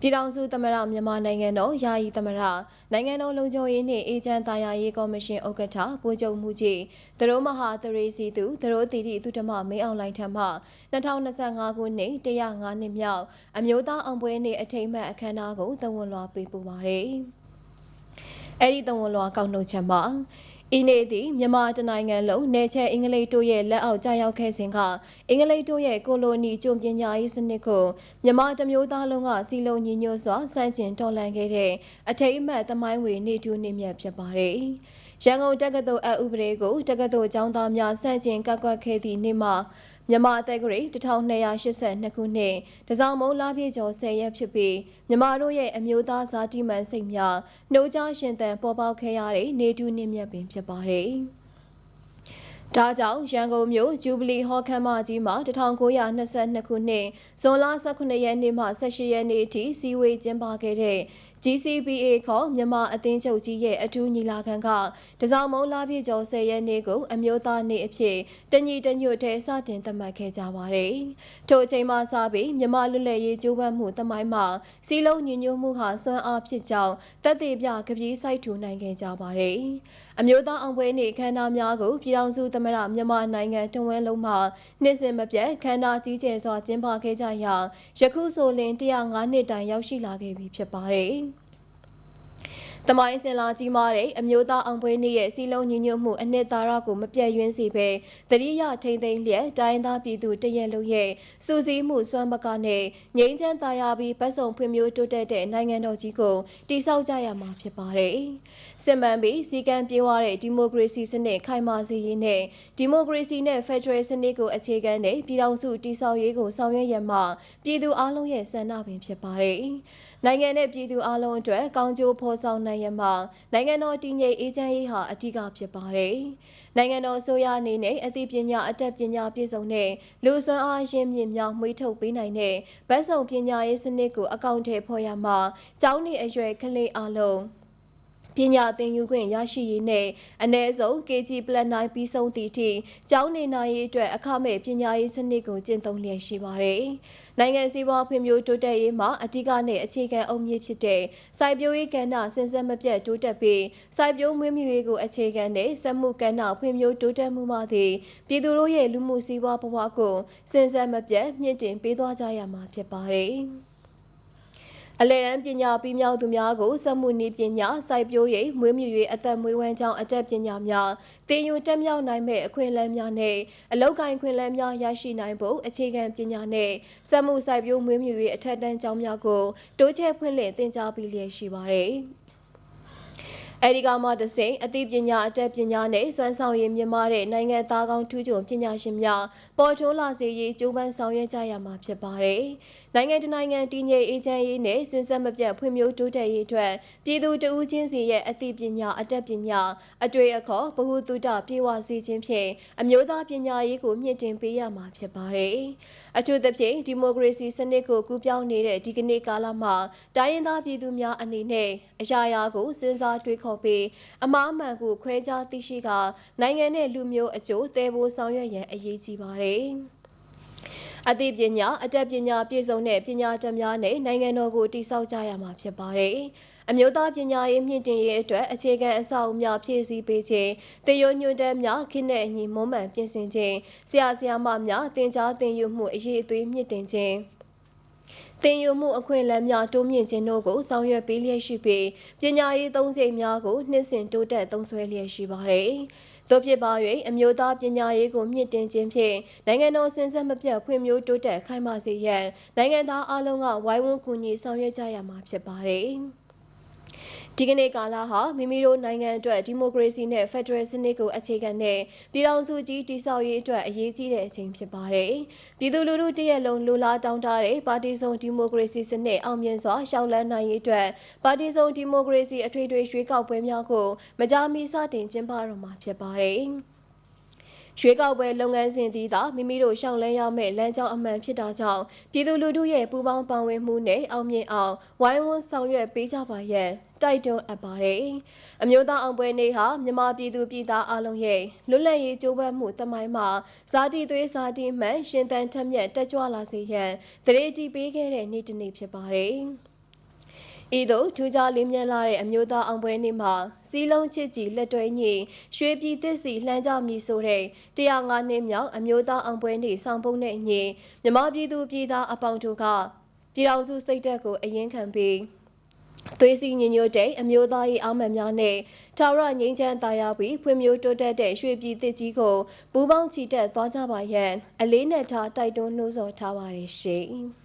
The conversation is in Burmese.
ပြည်ထောင်စုသမ္မတမြန်မာနိုင်ငံတော်ယာယီသမ္မတနိုင်ငံတော်လုံခြုံရေးနှင့်အေဂျင့်တာယာရေးကော်မရှင်ဥက္ကဋ္ဌဗိုလ်ချုပ်မှုကြီးသရိုးမဟာသရေစီသူသရိုးတီတီသူဓမ္မမင်းအောင်လှိုင်ထံမှ2025ခုနှစ်105နှစ်မြောက်အမျိုးသားအောင်ပွဲနေ့အထိမ်းအမှတ်အခမ်းအနားကိုတဝန်လွှာပေးပို့ပါရယ်။ အဲ့ဒီတဝန်လွှာကောက်နှုတ်ချက်မှာဤနေ့သည်မြန်မာတနိုင်ငံလုံးနေချက်အင်္ဂလိပ်တို့ရဲ့လက်အောက်ကြာရောက်ခဲ့စဉ်ကအင်္ဂလိပ်တို့ရဲ့ကိုလိုနီကျုံပညာရေးစနစ်ကိုမြန်မာတမျိုးသားလုံးကစီလုံးညီညွတ်စွာစန့်ကျင်တော်လှန်ခဲ့တဲ့အထိတ်အမှတ်သမိုင်းဝင်နေထူးနေမြတ်ဖြစ်ပါတယ်။ရန်ကုန်တက္ကသိုလ်အဥပဒေကိုတက္ကသိုလ်ကျောင်းသားများစန့်ကျင်ကကွက်ခဲ့သည့်နေ့မှာ မြန်မာအသက်ဂရိ1282ခုနှစ်တစောင်းမုံလာပြည့်ကျော်10ရက်ဖြစ်ပြီးမြန်မာတို့ရဲ့အမျိုးသားဇာတိမှန်စိတ်များနှိုးကြားရှင်သန်ပေါ်ပေါက်ခဲ့ရတဲ့နေတူးနေမြတ်ပင်ဖြစ်ပါတယ်။ ဒါကြောင့်ရန်ကုန်မြို့ဂျူဘလီဟော်ခမ်းမကြီးမှာ1922ခုနှစ်ဇွန်လ18ရက်နေ့မှ18ရက်နေ့အထိစီဝေးကျင်းပခဲ့တဲ့ GCPA ခေါ်မြန်မာအသင်းချုပ်ကြီးရဲ့အထူးညီလာခံကတစောင်းမုံလာပြည့်ကျော်10ရက်နေ့ကိုအမျိုးသားနေ့အဖြစ်တညီတညွတ်တည်းစတင်သတ်မှတ်ခဲ့ကြပါတယ်။ထိုအချိန်မှစပြီးမြန်မာလွတ်လပ်ရေးကြိုးပမ်းမှုတမိုင်းမှာစီလုံးညီညွတ်မှုဟာစွမ်းအားဖြစ်ကြောင်းတက်သေးပြကပီးစိုက်ထူနိုင်ခဲ့ကြပါတယ်။အမျိုးသားအောင်ပွဲနေ့ခမ်းနားများကိုပြည်ထောင်စုသမ္မတမြန်မာနိုင်ငံတဝန်းလုံးမှာနှစ်စဉ်မပြတ်ခမ်းနားကြီးကျယ်စွာကျင်းပခဲ့ကြရာယခုဆိုလင်105နှစ်တိုင်ရောက်ရှိလာခဲ့ပြီဖြစ်ပါတယ်။ တမိုင်းစင်လာကြီးမားတဲ့အမျိုးသားအောင်ပွဲနေ့ရဲ့စီလုံးညီညွတ်မှုအနှစ်သာရကိုမပြတ်ယွင်းစေဘဲတတိယထိန်သိမ်းလျက်တိုင်းသားပြည်သူတရက်လုံးရဲ့စူးစီးမှုစွမ်းပကနဲ့ငြိမ်းချမ်းသာယာပြီးဗတ်စုံဖွံ့ဖြိုးတိုးတက်တဲ့နိုင်ငံတော်ကြီးကိုတည်ဆောက်ကြရမှာဖြစ်ပါတယ်။စစ်မှန်ပြီးစီကံပြေဝတဲ့ဒီမိုကရေစီစနစ်ခိုင်မာစေရေးနဲ့ဒီမိုကရေစီနဲ့ဖက်ဒရယ်စနစ်ကိုအခြေခံတဲ့ပြည်ထောင်စုတည်ဆောက်ရေးကိုဆောင်ရွက်ရမှာပြည်သူအလုံးရဲ့ဆန္ဒပင်ဖြစ်ပါတယ်။နိုင်ငံနဲ့ပြည်သူအလုံးအတွက်ကောင်းကျိုးဖော်ဆောင်နိုင်ရမှာနိုင်ငံတော်တည်ငြိမ်အေးချမ်းရေးဟာအဓိကဖြစ်ပါတယ်။နိုင်ငံတော်ဆိုရအနေနဲ့အသိပညာအတတ်ပညာပြည့်စုံတဲ့လူစွမ်းအားရင်းမြစ်များမှွေးထုတ်ပေးနိုင်တဲ့ဗတ်စုံပညာရေးစနစ်ကိုအကောင့်ထဲဖော်ရမှာကျောင်းနေအရွယ်ကလေးအလုံး ပညာသင်ယူခွင့်ရရှိရေးနဲ့အ ਨੇ ဆုံး KG Plan 9ပြီးဆုံးသည့်အထိကျောင်းနေနိုင်ရေးအတွက်အခမဲ့ပညာရေးစနစ်ကိုကျင့်သုံးလျက်ရှိပါတယ်။နိုင်ငံစည်းဝါးဖွံ့ဖြိုးတိုးတက်ရေးမှာအဓိကနဲ့အခြေခံအုတ်မြစ်ဖြစ်တဲ့စိုက်ပျိုးရေးကဏ္ဍစဉ်ဆက်မပြတ်တိုးတက်ပြီးစိုက်ပျိုးမွေးမြူရေးကိုအခြေခံတဲ့စက်မှုကဏ္ဍဖွံ့ဖြိုးတိုးတက်မှုမှသည်ပြည်သူတို့ရဲ့လူမှုစည်းဝါးဘဝကိုစဉ်ဆက်မပြတ်မြင့်တင်ပေးသွားကြရမှာဖြစ်ပါတယ်။ အလဲတန်းပညာပြီးမြောက်သူများကိုစက်မှုနည်းပညာစိုက်ပျိုးရေးမွေးမြူရေးအသက်မွေးဝမ်းကြောင်းအတတ်ပညာများတင်ယူတက်မြောက်နိုင်မဲ့အခွင့်အလမ်းများနဲ့အလောက်ကိုင်းခွင့်လမ်းများရရှိနိုင်ဖို့အခြေခံပညာနဲ့စက်မှုစိုက်ပျိုးမွေးမြူရေးအထက်တန်းကျောင်းများကိုတိုးချဲ့ဖွင့်လှစ်သင်ကြားပေးလျက်ရှိပါတယ်။အဲဒီကမှတစိမ့်အသိပညာအတတ်ပညာနဲ့စွမ်းဆောင်ရည်မြင့်မားတဲ့နိုင်ငံသားကောင်းထူးချွန်ပညာရှင်များပေါ်ထိုးလာစေရေးကြိုးပမ်းဆောင်ရွက်ကြရမှာဖြစ်ပါတယ်။ နိုင်ငံတနိုင်ငံတည်ငြိမ်အေးချမ်းရေးနဲ့စဉ်ဆက်မပြတ်ဖွံ့ဖြိုးတိုးတက်ရေးအတွက်ပြည်သူတဦးချင်းစီရဲ့အသိပညာအတတ်ပညာအတွေ့အခေါ်ဗဟုသုတပြေဝစေခြင်းဖြင့်အမျိုးသားပညာရေးကိုမြင့်တင်ပေးရမှာဖြစ်ပါတယ်။အထူးသဖြင့်ဒီမိုကရေစီစနစ်ကိုကူးပြောင်းနေတဲ့ဒီကနေ့ကာလမှာတိုင်းရင်းသားပြည်သူများအနေနဲ့အရာရာကိုစဉ်းစားတွေးခေါ်ခေါ်ပြီးအမားမှန်ကိုခွဲခြားသိရှိကနိုင်ငံနဲ့လူမျိုးအကျိုးသယ်ဖို့ဆောင်ရွက်ရန်အရေးကြီးပါတယ်။ အသိပညာအတတ်ပညာပြည့်စုံတဲ့ပညာတတ်များနဲ့နိုင်ငံတော်ကိုတည်ဆောက်ကြရမှာဖြစ်ပါတယ်။အမျိုးသားပညာရေးမြင့်တင်ရေးအတွက်အခြေခံအဆောက်အဦများဖြည့်ဆည်းပေးခြင်း၊တရိုးညွှန်တမ်းများခင်းတဲ့အညီမွမ်းမံပြင်ဆင်ခြင်း၊ဆရာဆရာမများတင် जा တင်ယူမှုအရေးအသွေးမြင့်တင်ခြင်း တင်ယူမှုအခွင့်အလမ်းများတိုးမြင့်ခြင်းတို့ကိုဆောင်ရွက်ပေးလျက်ရှိပြီးပညာရေးသုံးစိတ်များကိုနှစ်စဉ်တိုးတက်သုံးစွဲလျက်ရှိပါတယ်။သို့ဖြစ်ပါ၍အမျိုးသားပညာရေးကိုမြင့်တင်ခြင်းဖြင့်နိုင်ငံတော်စင်ဆက်မပြတ်ဖွံ့ဖြိုးတိုးတက်ခိုင်မာစေရန်နိုင်ငံသားအလုံးကဝိုင်းဝန်းကူညီဆောင်ရွက်ကြရမှာဖြစ်ပါတယ်။ ဒီကနေ့ကာလဟာမိမိတို့နိုင်ငံအတွက်ဒီမိုကရေစီနဲ့ဖက်ဒရယ်စနစ်ကိုအခြေခံတဲ့ပြည်ထောင်စုကြီးတည်ဆောက်ရေးအတွက်အရေးကြီးတဲ့အချိန်ဖြစ်ပါတယ်။ပြည်သူလူထုတရက်လုံးလူလားတောင်းတတဲ့ပါတီစုံဒီမိုကရေစီစနစ်အောင်မြင်စွာရှောက်လန်းနိုင်ရေးအတွက်ပါတီစုံဒီမိုကရေစီအထွေထွေရွေးကောက်ပွဲများကိုမကြာမီစတင်ကျင်းပတော့မှာဖြစ်ပါတယ်။ ရွေးကောက်ပွဲလုပ်ငန်းစဉ်သည်သာမိမိတို့ရှောင်လန်းရမယ့်လမ်းကြောင်းအမှန်ဖြစ်တာကြောင့်ပြည်သူလူထုရဲ့ပူးပေါင်းပါဝင်မှုနဲ့အောင်မြင်အောင်ဝိုင်းဝန်းဆောင်ရွက်ပေးကြပါရန်တိုက်တွန်းအပ်ပါတယ်။အမျိုးသားအောင်ပွဲနေ့ဟာမြန်မာပြည်သူပြည်သားအလုံးရဲ့လွတ်လပ်ရေးကြိုးပမ်းမှုတမိုင်းမှာဇာတိသွေးဇာတိမှန်ရှင်သန်ထက်မြက်တက်ကြွလာစေရန်တရေတီပေးခဲ့တဲ့နေ့တစ်နေ့ဖြစ်ပါတယ်။ ဤသို့ထူးခြားလေးမြတ်လာတဲ့အမျိုးသားအောင်ပွဲနေ့မှာစီးလုံးချစ်ကြည်လက်တွဲညီရွှေပြည်သစ်စီလှမ်းကြမည်ဆိုတဲ့105နှစ်မြောက်အမျိုးသားအောင်ပွဲနေ့ဆောင်ပုံနဲ့ညီမြမပြည်သူပြည်သားအပေါင်းတို့ကပြည်တော်စုစိတ်သက်ကိုအရင်ခံပြီးသွေးစီညညို့တဲ့အမျိုးသားရေးအောင်းမှန်များနဲ့ထာဝရငြိမ်းချမ်းသာယာပြီးဖွံ့ဖြိုးတိုးတက်တဲ့ရွှေပြည်သစ်ကြီးကိုပူးပေါင်းချီတက်သွားကြပါရန်အလေးနဲ့ထားတိုက်တွန်းနှိုးဆော်ထားပါတယ်ရှင်။